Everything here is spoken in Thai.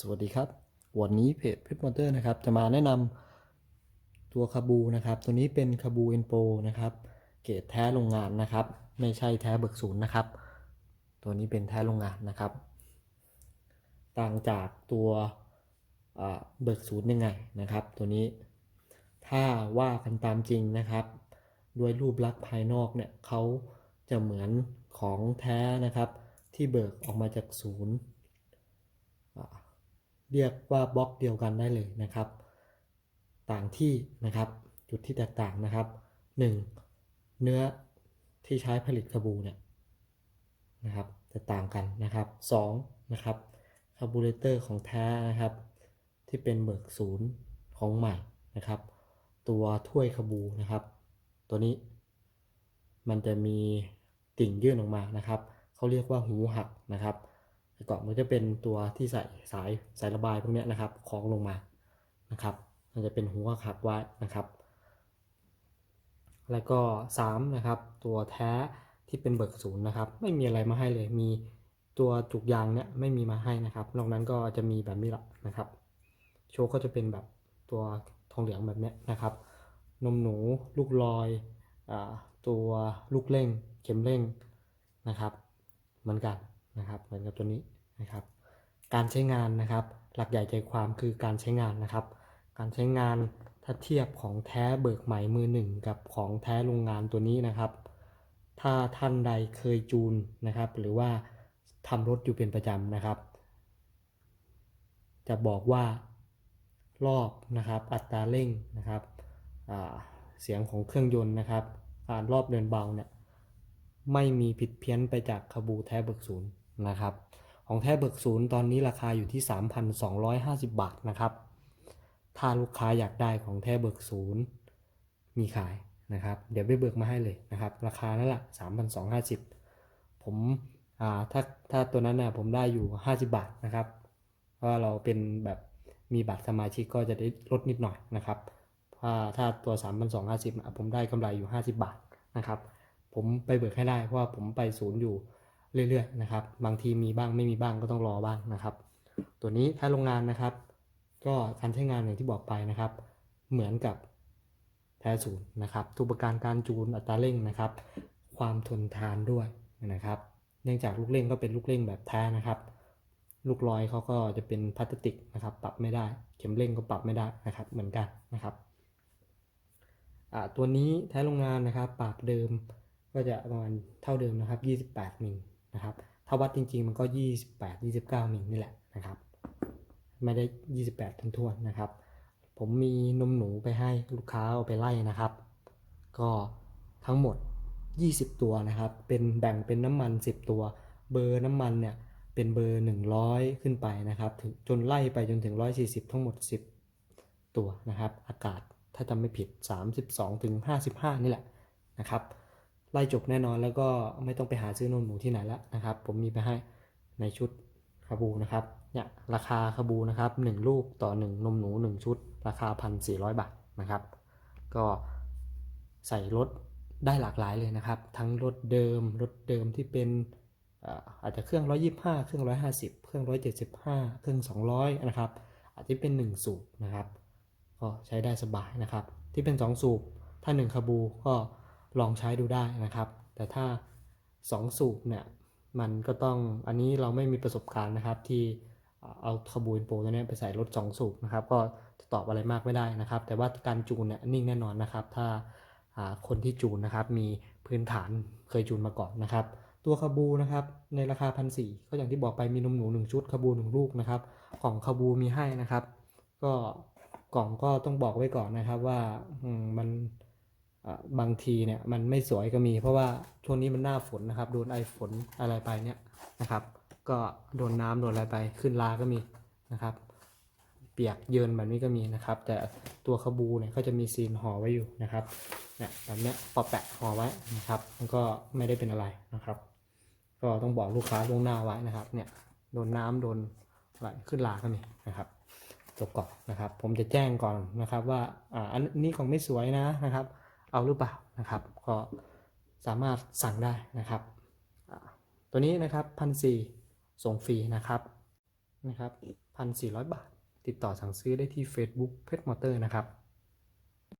สวัสดีครับ วันนี้เพจเพชรมอเตอร์นะครับ จะมาแนะนำตัวคาบูนะครับ ตัวนี้เป็นคาบูเอ็นโปนะครับ เกรดแท้โรงงานนะครับ ไม่ใช่แท้เบิกศูนย์นะครับ ตัวนี้เป็นแท้โรงงานนะครับ ต่างจากตัวเบิกศูนย์ยังไงนะครับ ตัวนี้ถ้าว่ากันตามจริงนะครับ ด้วยรูปลักษณ์ภายนอกเนี่ยเขาจะเหมือนของแท้นะครับ ที่เบิกออกมาจากศูนย์ เรียกว่าบล็อกเดียวกันได้เลยนะครับ ต่างที่นะครับจุดที่แตกต่างนะครับ 1. เนื้อที่ใช้ผลิตคาบูเนี่ยนะครับจะต่างกันนะครับ2นะครับคาบูเรเตอร์ของแท้นะครับ ที่เป็นเบิกศูนย์ของใหม่นะครับ ตัวถ้วยคาบูนะครับ ตัวนี้มันจะมีติ่งยื่นออกมานะครับเขาเรียกว่าหูหักนะครับ แต่ก่อนมันจะเป็นตัวที่ใส่สายสายระบายพวกนี้นะครับคล้องลงมานะครับ มันจะเป็นหูหักหักไว้นะครับ แล้วก็3นะครับตัวแท้ที่เป็นเบิกศูนย์นะครับ ไม่มีอะไรมาให้เลยมีตัวจุกยางเนี่ยไม่มีมาให้นะครับนอกนั้นก็จะมีแบบนี้แหละนะครับ โชว์ก็จะเป็นแบบตัวทองเหลืองแบบนี้นะครับ นมหนูลูกลอยอตัวลูกเร่ง เข็มเร่งนะครับ เหมือนกัน นะครับเหมือนกับตัวนี้นะครับ การใช้งานนะครับ หลักใหญ่ใจความคือการใช้งานนะครับ การใช้งานถ้าเทียบของแท้เบิกใหม่มือหนึ่งกับของแท้โรงงานตัวนี้นะครับ ถ้าท่านใดเคยจูนนะครับ หรือว่าทำรถอยู่เป็นประจำนะครับ จะบอกว่ารอบนะครับ อัตราเร่งนะครับเสียงของเครื่องยนต์นะครับการรอบเดินเบาเนี่ยไม่มีผิดเพี้ยนไปจากคาบูแท้เบิกศูนย์ นะครับ ของแท้เบิกศูนย์ตอนนี้ราคาอยู่ที่ 3,250 บาทนะครับ ถ้าลูกค้าอยากได้ของแท้เบิกศูนย์มีขายนะครับ เดี๋ยวไปเบิกมาให้เลยนะครับ ราคานั่นแหละ3,250 ผมอ่าถ้าถ้าตัวนั้นน่ะผมได้อยู่ 50 บาทนะครับเพราะว่าเราเป็นแบบมีบัตรสมาชิกก็จะได้ลดนิดหน่อยนะครับถ้าถ้าตัว 3,250นะผมได้กำไรอยู่ 50 บาทนะครับ ผมไปเบิกให้ได้เพราะว่าผมไปศูนย์อยู่ เรื่อยๆนะครับ บางทีมีบ้างไม่มีบ้างก็ต้องรอบ้างนะครับ ตัวนี้ถ้าโรงงานนะครับ ก็การใช้งานอย่างที่บอกไปนะครับ เหมือนกับแท้ศูนย์นะครับทุกประการการจูนอัตราเร่งนะครับ ความทนทานด้วยนะครับ เนื่องจากลูกเร่งก็เป็นลูกเร่งแบบแท้นะครับลูกลอยเขาก็จะเป็นพลาสติกนะครับ ปรับไม่ได้ เข็มเร่งก็ปรับไม่ได้นะครับ เหมือนกันนะครับตัวนี้แท้โรงงานนะครับ ปรับเดิมก็จะประมาณเท่าเดิมนะครับ 28มิล นะครับ ถ้าวัดจริง ๆ มันก็ 28 29 มิลนี่แหละนะครับ ไม่ได้ 28ทั้งทวนนะครับ ผมมีนมหนูไปให้ลูกค้าเอาไปไล่นะครับ ก็ทั้งหมด 20 ตัวนะครับ เป็นแบ่งเป็นน้ำมัน 10 ตัว เบอร์น้ำมันเนี่ยเป็นเบอร์ 100 ขึ้นไปนะครับถึงจนไล่ไปจนถึง 140 ทั้งหมด 10 ตัวนะครับ อากาศถ้าจำไม่ผิด 32-55 นี่แหละนะครับ ไล่จบแน่นอนแล้วก็ไม่ต้องไปหาซื้อนมหนูที่ไหนแล้วนะครับ ผมมีไปให้ในชุดคาบูนะครับเนี่ยราคาคาบูนะครับ1ลูกต่อ 1 นมหนู 1 ชุด ราคา 1,400 บาทนะครับ ก็ใส่รถได้หลากหลายเลยนะครับ ทั้งรถเดิมรถเดิมที่เป็นอาอาจจะเครื่อง 125 เครื่อง 150 เครื่อง 175 เครื่อง 200 นะครับ อาจจะเป็น 1 สูบนะครับ ก็ใช้ได้สบายนะครับ ที่เป็น 2 สูบ ถ้า 1คาบูก็ ลองใช้ดูได้นะครับ แต่ถ้า 2 สูบเนี่ยมันก็ต้องอันนี้เราไม่มีประสบการณ์นะครับที่เอาคาบูนโปตัวเนี้ยไปใส่รถ2สูบนะครับก็จะตอบอะไรมากไม่ได้นะครับ แต่ว่าการจูนเนี่ยนิ่งแน่นอนนะครับ ถ้าคนที่จูนนะครับมีพื้นฐานเคยจูนมาก่อนนะครับ ตัวคาบูนะครับในราคาพันสก็อย่างที่บอกไปมีนมหนู1ชุดคาบู1ลูกนะครับกล่องคาบูมีให้นะครับ ก็กล่องก็ต้องบอกไว้ก่อนนะครับว่ามัน บางทีเนี่ยมันไม่สวยก็มี เพราะว่าช่วงนี้มันหน้าฝนนะครับ โดนไอฝนอะไรไปเนี่ยนะครับ ก็โดนน้ำโดนอะไรไปขึ้นลาก็มีนะครับ เปียกเยินแบบนี้ก็มีนะครับ แต่ตัวคาบูเนี่ยก็จะมีซีนห่อไว้อยู่นะครับเนี่ยแบบเนี้ยปอแปะห่อไว้นะครับมันก็ไม่ได้เป็นอะไรนะครับ ก็ต้องบอกลูกค้าล่วงหน้าไว้นะครับ เนี่ยโดนน้ำโดนอะไรขึ้นลาก็มีนะครับจบก่อนนะครับ ผมจะแจ้งก่อนนะครับว่าอ่าอันนี้ของไม่สวยนะนะครับ เอาหรือเปล่านะครับ ก็สามารถสั่งได้นะครับ ตัวนี้นะครับพันสี่ส่งฟรีนะครับนะครับพันสี่ร้อยบาท ติดต่อสั่งซื้อได้ที่ Facebook เพชรมอเตอร์นะครับ